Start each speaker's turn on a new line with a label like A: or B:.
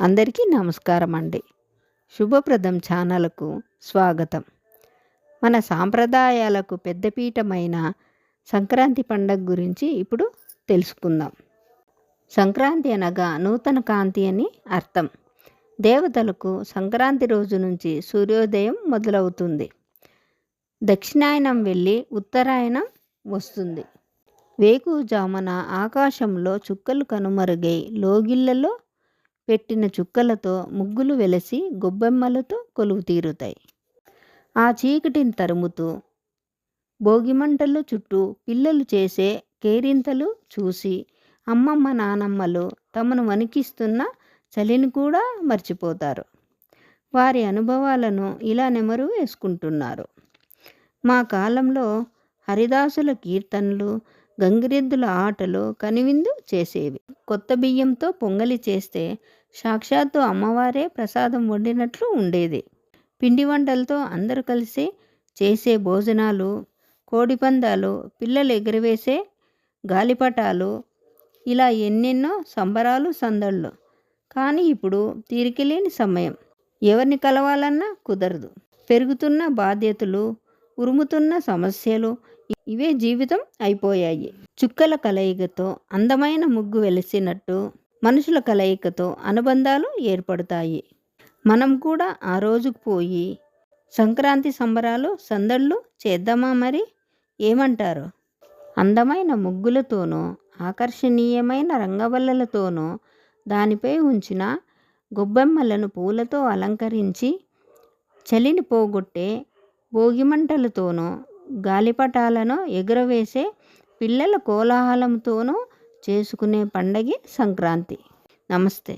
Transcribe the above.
A: అందరికీ నమస్కారం అండి. శుభప్రదం ఛానల్కు స్వాగతం. మన సాంప్రదాయాలకు పెద్దపీఠమైన సంక్రాంతి పండగ గురించి ఇప్పుడు తెలుసుకుందాం. సంక్రాంతి అనగా నూతన కాంతి అని అర్థం. దేవతలకు సంక్రాంతి రోజు నుంచి సూర్యోదయం మొదలవుతుంది. దక్షిణాయనం వెళ్ళి ఉత్తరాయణం వస్తుంది. వేకువజామున ఆకాశంలో చుక్కలు కనుమరుగై లోగిళ్ళలో పెట్టిన చుక్కలతో ముగ్గులు వెలసి గొబ్బెమ్మలతో కొలువు తీరుతాయి. ఆ చీకటిని తరుముతూ భోగిమంటలు చుట్టూ పిల్లలు చేసే కేరింతలు చూసి అమ్మమ్మ నానమ్మలు తమను వణికిస్తున్న చలిని కూడా మర్చిపోతారు. వారి అనుభవాలను ఇలా నెమరు వేసుకుంటున్నారు. మా కాలంలో హరిదాసుల కీర్తనలు గంగిరెద్దుల ఆటలు కనివిందు చేసేవి. కొత్త బియ్యంతో పొంగలి చేస్తే సాక్షాత్తు అమ్మవారే ప్రసాదం వండినట్లు ఉండేది. పిండి వంటలతో అందరూ కలిసి చేసే భోజనాలు కోడిపందాలు పిల్లలు ఎగురవేసే గాలిపటాలు ఇలా ఎన్నెన్నో సంబరాలు సందళ్ళు. కానీ ఇప్పుడు తీరికలేని సమయం. ఎవరిని కలవాలన్నా కుదరదు. పెరుగుతున్న బాధ్యతలు ఉరుముతున్న సమస్యలు ఇవే జీవితం అయిపోయాయి. చుక్కల కలయికతో అందమైన ముగ్గు వెలిసినట్టు మనుషుల కలయికతో అనుబంధాలు ఏర్పడతాయి. మనం కూడా ఆ రోజుకు పోయి సంక్రాంతి సంబరాలు సందళ్ళు చేద్దామా మరి? ఏమంటారు? అందమైన ముగ్గులతోనూ ఆకర్షణీయమైన రంగవల్లలతోనూ దానిపై ఉంచిన గొబ్బెమ్మలను పూలతో అలంకరించి చలిని పోగొట్టే భోగిమంటలతోనూ గాలిపటాలను ఎగురవేసే పిల్లల కోలాహలంతోనూ చేసుకునే పండగే సంక్రాంతి. నమస్తే.